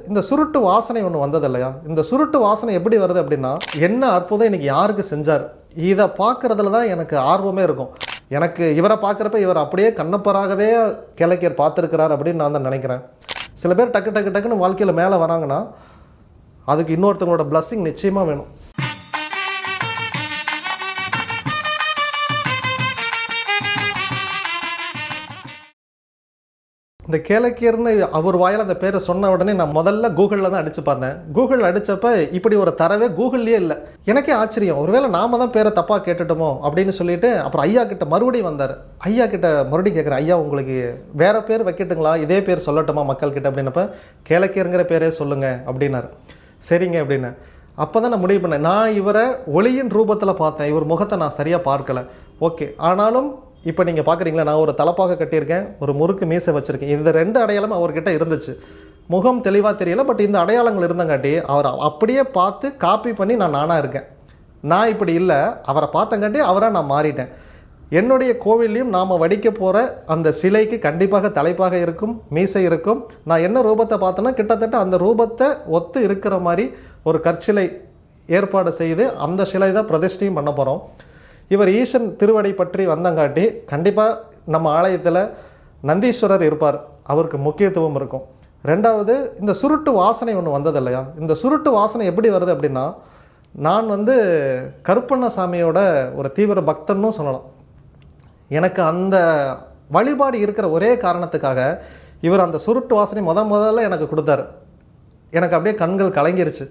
இந்த சுருட்டு வாசனை ஒன்று வந்தது இல்லையா இந்த சுருட்டு வாசனை எப்படி வருது அப்படின்னா என்ன அற்புதம் இன்னைக்கு யாருக்கு செஞ்சார்? இதை பார்க்கறதுல தான் எனக்கு ஆர்வமே இருக்கும். எனக்கு இவரை பார்க்குறப்ப இவர் அப்படியே கண்ணப்பராகவே கிழக்கியர் பார்த்துருக்கிறார் அப்படின்னு நான் தான் நினைக்கிறேன். சில பேர் டக்கு டக்கு டக்குன்னு வாழ்க்கையில் மேலே வராங்கன்னா அதுக்கு இன்னொருத்தவங்களோட ப்ளஸ்ஸிங் நிச்சயமாக வேணும். இந்த கேளக்கியர்னு அவர் வாயில் அந்த பேரை சொன்ன உடனே நான் முதல்ல கூகுளில் தான் அடித்து பார்த்தேன். கூகுள் அடித்தப்ப இப்படி ஒரு தரவே கூகுள்லேயே இல்லை. எனக்கே ஆச்சரியம். ஒருவேளை நாம தான் பேரை தப்பாக கேட்டுட்டோமோ அப்படின்னு சொல்லிட்டு அப்புறம் ஐயா கிட்ட மறுபடியும் வந்தார். ஐயா கிட்ட மறுபடியும் கேட்குறேன் ஐயா உங்களுக்கு வேற பேர் வைக்கட்டுங்களா? இதே பேர் சொல்லட்டுமா மக்கள் கிட்ட அப்படின்னப்ப கேளக்கியருங்கிற பேரே சொல்லுங்க அப்படின்னாரு. சரிங்க அப்படின்னு. அப்போ தான் நான் முடிவு பண்ணேன். நான் இவரை ஒளியின் ரூபத்தில் பார்த்தேன். இவர் முகத்தை நான் சரியாக பார்க்கலை. ஓகே. ஆனாலும் இப்போ நீங்கள் பார்க்குறீங்களா நான் ஒரு தலப்பாக கட்டியிருக்கேன் ஒரு முறுக்கு மீசை வச்சுருக்கேன். இந்த ரெண்டு அடையாளம் அவர்கிட்ட இருந்துச்சு. முகம் தெளிவாக தெரியல பட் இந்த அடையாளங்கள் இருந்தங்காட்டி அவர் அப்படியே பார்த்து காப்பி பண்ணி நான் நானாக இருக்கேன். நான் இப்படி இல்லை அவரை பார்த்தங்காட்டி அவராக நான் மாறிட்டேன். என்னுடைய கோவில்லையும் நாம் வடிக்க போகிற அந்த சிலைக்கு கண்டிப்பாக தலைப்பாக இருக்கும் மீசை இருக்கும். நான் என்ன ரூபத்தை பார்த்தேன்னா கிட்டத்தட்ட அந்த ரூபத்தை ஒத்து இருக்கிற மாதிரி ஒரு கற்சிலை ஏற்பாடு செய்து அந்த சிலை தான் பிரதிஷ்டையும் பண்ண போகிறோம் இவர் ஈசன் திருவடி பற்றி வந்தங்காட்டி கண்டிப்பாக நம்ம ஆலயத்தில் நந்தீஸ்வரர் இருப்பார். அவருக்கு முக்கியத்துவம் இருக்கும். ரெண்டாவது இந்த சுருட்டு வாசனை ஒன்று வந்தது இல்லையா இந்த சுருட்டு வாசனை எப்படி வருது அப்படின்னா நான் வந்து கருப்பண்ணசாமியோட ஒரு தீவிர பக்தன்னும் சொல்லலாம். எனக்கு அந்த வழிபாடு இருக்கிற ஒரே காரணத்துக்காக இவர் அந்த சுருட்டு வாசனை முதல் முதல்ல எனக்கு கொடுத்தாரு. எனக்கு அப்படியே கண்கள் கலங்கிருச்சு.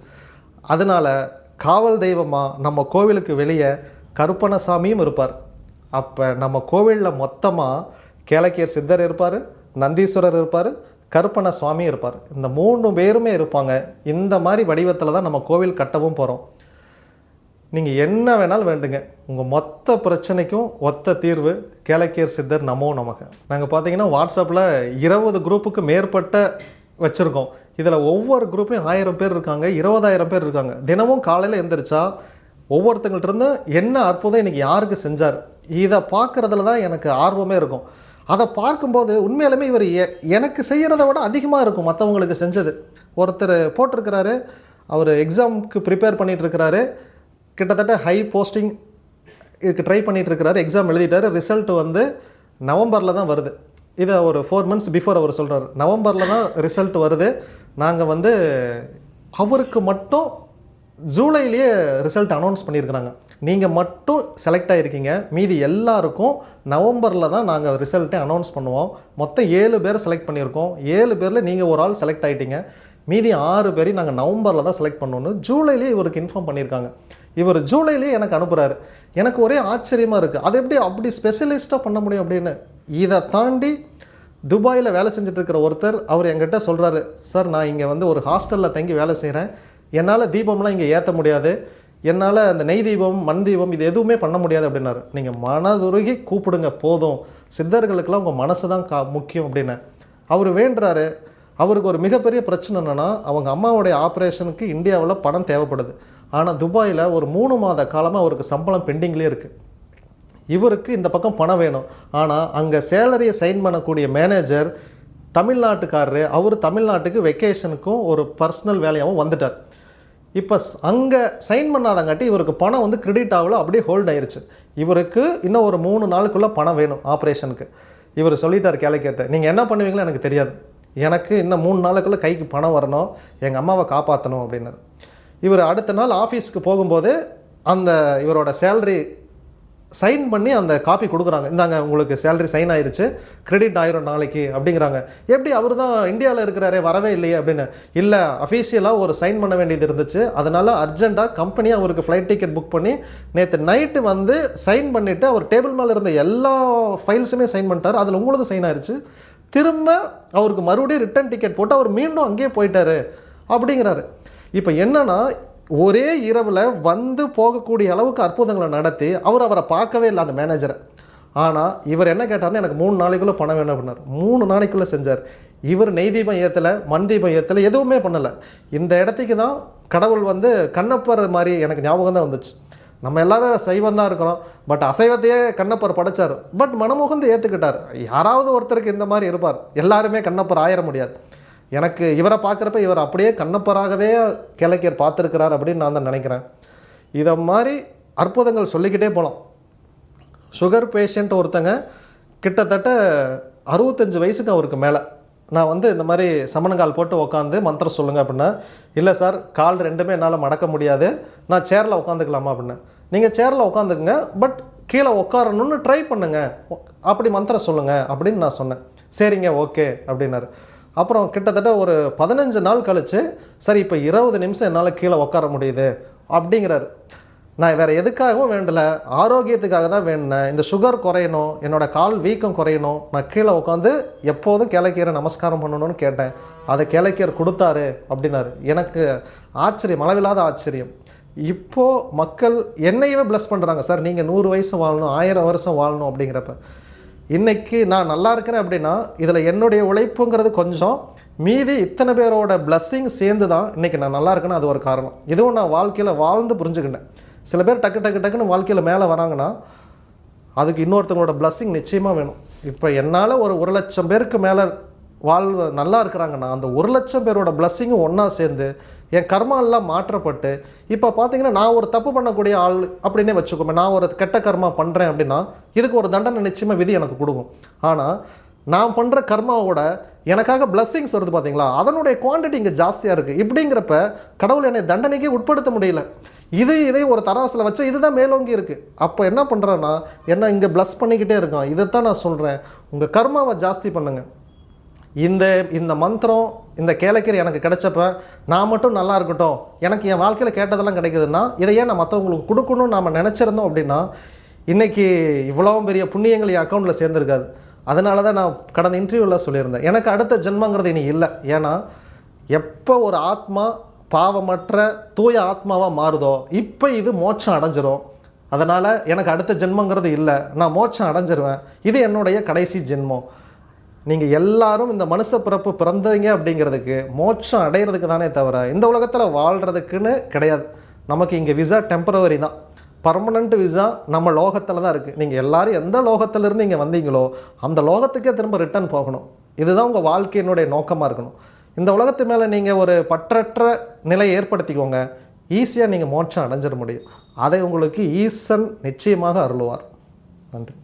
அதனால காவல் தெய்வமாக நம்ம கோவிலுக்கு வெளியே கருப்பணசாமியும் இருப்பார். அப்போ நம்ம கோவிலில் மொத்தமாக கேளக்கியர் சித்தர் இருப்பார் நந்தீஸ்வரர் இருப்பார் கருப்பண சுவாமி இருப்பார். இந்த மூணு பேருமே இருப்பாங்க. இந்த மாதிரி வடிவத்தில் தான் நம்ம கோவில் கட்டவும் போகிறோம் நீங்கள் என்ன வேணாலும் வேண்டுங்க. உங்கள் மொத்த பிரச்சனைக்கும் ஒத்த தீர்வு கேளக்கியர் சித்தர் நமோ நமக. நாங்கள் பார்த்தீங்கன்னா வாட்ஸ்அப்பில் இருபது குரூப்புக்கு மேற்பட்ட வச்சுருக்கோம். இதில் ஒவ்வொரு குரூப்பையும் ஆயிரம் பேர் இருக்காங்க இருபதாயிரம் பேர் இருக்காங்க. தினமும் காலையில் எந்திரிச்சா ஒவ்வொருத்தங்கள்ட்ட இருந்து என்ன அற்புதம் இன்றைக்கி யாருக்கு செஞ்சார்? இதை பார்க்குறதுல தான் எனக்கு ஆர்வமே இருக்கும். அதை பார்க்கும்போது உண்மையிலுமே இவர் எ- எனக்கு செய்கிறத விட அதிகமாக இருக்கும் மற்றவங்களுக்கு செஞ்சது. ஒருத்தர் போட்டிருக்கிறாரு அவர் எக்ஸாமுக்கு ப்ரிப்பேர் பண்ணிட்டு இருக்கிறாரு கிட்டத்தட்ட ஹை போஸ்டிங் இதுக்கு ட்ரை பண்ணிகிட்டு இருக்கிறாரு எக்ஸாம் எழுதிட்டாரு ரிசல்ட் வந்து நவம்பரில் தான் வருது. இதை ஒரு ஃபோர் மந்த்ஸ் பிஃபோர் அவர் சொல்கிறார் நவம்பரில் தான் ரிசல்ட் வருது. நாங்கள் வந்து அவருக்கு மட்டும் ஜூலைலேயே ரிசல்ட் அனௌன்ஸ் பண்ணியிருக்கிறாங்க. நீங்கள் மட்டும் செலக்ட் ஆகிருக்கீங்க மீதி எல்லாருக்கும் நவம்பரில் தான் நாங்கள் ரிசல்ட்டை அனௌன்ஸ் பண்ணுவோம். மொத்தம் ஏழு பேர் செலக்ட் பண்ணியிருக்கோம். ஏழு பேரில் நீங்கள் ஒரு ஆள் செலக்ட் ஆகிட்டீங்க மீதி ஆறு பேரையும் நாங்கள் நவம்பரில் தான் செலக்ட் பண்ணோன்னு ஜூலைலேயே இவருக்கு இன்ஃபார்ம் பண்ணியிருக்காங்க. இவர் ஜூலைலேயே எனக்கு அனுப்புகிறாரு எனக்கு ஒரே ஆச்சரியமாக இருக்குது அது எப்படி அப்படி ஸ்பெஷலிஸ்ட்டாக பண்ண முடியும் அப்படின்னு. இதை தாண்டி துபாயில் வேலை செஞ்சுட்டு இருக்கிற ஒருத்தர் அவர் என்கிட்ட சொல்கிறாரு சார் நான் இங்கே வந்து ஒரு ஹாஸ்டலில் தங்கி வேலை செய்கிறேன் என்னால் தீபம்லாம் இங்கே ஏற்ற முடியாது. என்னால் அந்த நெய் தீபம் மண் தீபம் இது எதுவுமே பண்ண முடியாது அப்படின்னாரு. நீங்கள் மனதுருகி கூப்பிடுங்க போதும். சித்தர்களுக்கெல்லாம் உங்கள் மனசு தான் கா முக்கியம் அப்படின்னு. அவர் வேண்டுறாரு. அவருக்கு ஒரு மிகப்பெரிய பிரச்சனை என்னென்னா அவங்க அம்மாவுடைய ஆப்ரேஷனுக்கு இந்தியாவில் பணம் தேவைப்படுது. ஆனால் துபாயில் ஒரு மூணு மாத காலமாக அவருக்கு சம்பளம் பெண்டிங்லேயே இருக்குது இவருக்கு இந்த பக்கம் பணம் வேணும். ஆனால் அங்கே சேலரியை சைன் பண்ணக்கூடிய மேனேஜர் தமிழ்நாட்டுக்காரரு அவர் தமிழ்நாட்டுக்கு வெக்கேஷனுக்கும் ஒரு பர்சனல் வேலையாகவும் வந்துட்டார். இப்போ அங்கே சைன் பண்ணாதங்காட்டி இவருக்கு பணம் வந்து கிரெடிட் ஆகல அப்படியே ஹோல்ட் ஆயிடுச்சு இவருக்கு இன்னும் ஒரு மூணு நாளுக்குள்ளே பணம் வேணும் ஆப்ரேஷனுக்கு இவர் சொல்லிட்டார் கேட்க நீங்கள் என்ன பண்ணுவீங்களோ எனக்கு தெரியாது. எனக்கு இன்னும் மூணு நாளுக்குள்ளே கைக்கு பணம் வரணும் எங்கள் அம்மாவை காப்பாற்றணும் அப்படின்னாரு. இவர் அடுத்த நாள் ஆஃபீஸ்க்கு போகும்போது அந்த இவரோட சேலரி சைன் பண்ணி அந்த காப்பி கொடுக்குறாங்க. இந்தாங்க உங்களுக்கு சேலரி சைன் ஆயிருச்சு. கிரெடிட் ஆயிரும் நாளைக்கு அப்படிங்கிறாங்க. எப்படி அவர் தான் இந்தியாவில் இருக்கிறாரே வரவே இல்லையே அப்படின்னு. இல்லை அஃபீஷியலாக ஒரு சைன் பண்ண வேண்டியது இருந்துச்சு. அதனால அர்ஜென்ட்டாக கம்பெனி அவருக்கு ஃப்ளைட் டிக்கெட் புக் பண்ணி நேற்று நைட்டு வந்து சைன் பண்ணிவிட்டு அவர் டேபிள் மேலே இருந்த எல்லா ஃபைல்ஸுமே சைன் பண்ணிட்டார். அதில் உங்களது சைன் ஆயிருச்சு. திரும்ப அவருக்கு மறுபடியும் ரிட்டர்ன் டிக்கெட் போட்டு அவர் மீண்டும் அங்கேயே போயிட்டாரு அப்படிங்கிறாரு. இப்போ என்னன்னா ஒரே இரவில் வந்து போகக்கூடிய அளவுக்கு அற்புதங்களை நடத்தி அவர் அவரை பார்க்கவே இல்லை அந்த மேனேஜரை ஆனால் இவர் என்ன கேட்டார்னா எனக்கு மூணு நாளைக்குள்ளே பணம் வேணும் அப்படின்னார். மூணு நாளைக்குள்ளே செஞ்சார். இவர் நெய் தீபம் ஏற்றலை மண் தீபம் ஏற்றலை எதுவுமே பண்ணலை. இந்த இடத்துக்கு தான் கடவுள் வந்து கண்ணப்பர் மாதிரி எனக்கு ஞாபகம் தான் வந்துச்சு. நம்ம எல்லாரும் சைவம் தான் இருக்கிறோம். பட் அசைவத்தையே கண்ணப்பர் படைச்சார். பட் மனமுகந்து ஏற்றுக்கிட்டார் யாராவது ஒருத்தருக்கு இந்த மாதிரி இருப்பார். எல்லாருமே கண்ணப்பர் ஆயிட முடியாது. எனக்கு இவரை பார்க்குறப்ப இவர் அப்படியே கண்ணப்பராகவே கிழக்கியர் பார்த்துருக்கிறார் அப்படின்னு நான் தான் நினைக்கிறேன். இதை மாதிரி அற்புதங்கள் சொல்லிக்கிட்டே போகலாம் சுகர் பேஷண்ட் ஒருத்தங்க கிட்டத்தட்ட அறுபத்தஞ்சு வயசுக்கு அவருக்கு மேலே. நான் வந்து இந்த மாதிரி சமணங்கால் போட்டு உட்காந்து மந்திரம் சொல்லுங்கள் அப்படின்னா இல்லை சார் கால் ரெண்டுமே என்னால் மடக்க முடியாது. நான் சேரில் உட்காந்துக்கலாமா அப்படின்னு. நீங்கள் சேரில் உட்காந்துக்குங்க பட் கீழே உட்காரணும்னு ட்ரை பண்ணுங்கள் அப்படி மந்திரம் சொல்லுங்கள் அப்படின்னு நான் சொன்னேன். சரிங்க ஓகே அப்படின்னாரு. அப்புறம் கிட்டத்தட்ட ஒரு பதினஞ்சு நாள் கழித்து சரி இப்போ இருபது நிமிஷம் என்னால் கீழே உட்கார முடியுது அப்படிங்கிறாரு. நான் வேறு எதுக்காகவும் வேண்டல ஆரோக்கியத்துக்காக தான் வேண்டினேன் இந்த சுகர் குறையணும் என்னோட கால் வீக்கம் குறையணும். நான் கீழே உட்காந்து எப்போதும் கிழக்கீரை நமஸ்காரம் பண்ணணும்னு கேட்டேன். அதை கிழக்கீர் கொடுத்தாரு அப்படின்னாரு. எனக்கு ஆச்சரியம் அளவில்லாத ஆச்சரியம். இப்போ மக்கள் என்னையவே ப்ளஸ் பண்ணுறாங்க சார் நீங்கள் நூறு வயசு வாழணும் ஆயிரம் வருஷம் வாழணும் அப்படிங்கிறப்ப. இன்றைக்கி நான் நல்லா இருக்கிறேன் அப்படின்னா இதில் என்னுடைய உழைப்புங்கிறது கொஞ்சம் மீதி இத்தனை பேரோட பிளஸ்ஸிங் சேர்ந்து தான் இன்றைக்கி நான் நல்லா இருக்கேன்னு அது ஒரு காரணம். இதுவும் நான் வாழ்க்கையில் வாழ்ந்து புரிஞ்சுக்கிட்டேன். சில பேர் டக்கு டக்கு டக்குன்னு வாழ்க்கையில் மேலே வராங்கன்னா அதுக்கு இன்னொருத்தவங்களோட பிளஸ்ஸிங் நிச்சயமாக வேணும். இப்போ என்னால் ஒரு ஒரு லட்சம் பேருக்கு மேலே வாழ்வு நல்லா இருக்கிறாங்கன்னா அந்த ஒரு லட்சம் பேரோட பிளஸ்ஸிங்கும் ஒன்றா சேர்ந்து என் கர்மாலாம் மாற்றப்பட்டு இப்போ பார்த்தீங்கன்னா நான் ஒரு தப்பு பண்ணக்கூடிய ஆள் அப்படின்னே வச்சுக்கோமே நான் ஒரு கெட்ட கர்மா பண்ணுறேன் அப்படின்னா இதுக்கு ஒரு தண்டனை நிச்சயமாக விதி எனக்கு கொடுக்கும். ஆனால் நான் பண்ணுற கர்மாவோட எனக்காக பிளஸ்ஸிங்ஸ் வருது பார்த்தீங்களா அதனுடைய குவாண்டிட்டி இங்கே ஜாஸ்தியாக இருக்குது இப்படிங்கிறப்ப கடவுள் என்னை தண்டனைக்கே உட்படுத்த முடியல. இது இதே ஒரு தராசில் வச்சு இதுதான் மேலோங்கி இருக்குது அப்போ என்ன பண்ணுறேன்னா என்ன இங்கே ப்ளஸ் பண்ணிக்கிட்டே இருக்கான். இதைத்தான் நான் சொல்கிறேன் உங்கள் கர்மாவை ஜாஸ்தி பண்ணுங்கள் இந்த இந்த மந்திரம் இந்த கேளக்கீரை எனக்கு கிடைச்சப்ப நான் மட்டும் நல்லா இருக்கட்டும். எனக்கு என் வாழ்க்கையில் கேட்டதெல்லாம் கிடைக்குதுன்னா இதை ஏன் நான் மற்றவங்களுக்கு கொடுக்கணும்னு நாம் நினச்சிருந்தோம் அப்படின்னா இன்றைக்கி இவ்வளோ பெரிய புண்ணியங்கள் என் அக்கௌண்ட்டில் சேர்ந்துருக்காது. அதனால தான் நான் கடந்த இன்டர்வியூவில் சொல்லியிருந்தேன். எனக்கு அடுத்த ஜென்மங்கிறது இனி இல்லை. ஏன்னா எப்போ ஒரு ஆத்மா பாவமற்ற தூய ஆத்மாவாக மாறுதோ இப்போ இது மோட்சம் அடைஞ்சிரும். அதனால் எனக்கு அடுத்த ஜென்மங்கிறது இல்லை. நான் மோட்சம் அடைஞ்சிருவேன். இது என்னுடைய கடைசி ஜென்மம். நீங்கள் எல்லாரும் இந்த மனுஷ பிறப்பு பிறந்தீங்க அப்படிங்கிறதுக்கு மோட்சம் அடைகிறதுக்கு தானே தவிர இந்த உலகத்தில் வாழ்கிறதுக்குன்னு கிடையாது. நமக்கு இங்கே விசா டெம்பரவரி தான். பர்மனண்ட் விசா நம்ம லோகத்தில் தான் இருக்குது நீங்கள் எல்லாரும் எந்த லோகத்திலேருந்து இங்கே வந்தீங்களோ அந்த லோகத்துக்கே திரும்ப ரிட்டர்ன் போகணும். இதுதான் உங்கள் வாழ்க்கையினுடைய நோக்கமாக இருக்கணும். இந்த உலகத்து மேலே நீங்கள் ஒரு பற்றற்ற நிலையை ஏற்படுத்திக்கோங்க. ஈஸியாக நீங்கள் மோட்சம் அடைஞ்சிட முடியும். அதை உங்களுக்கு ஈசன் நிச்சயமாக அருளுவார். நன்றி.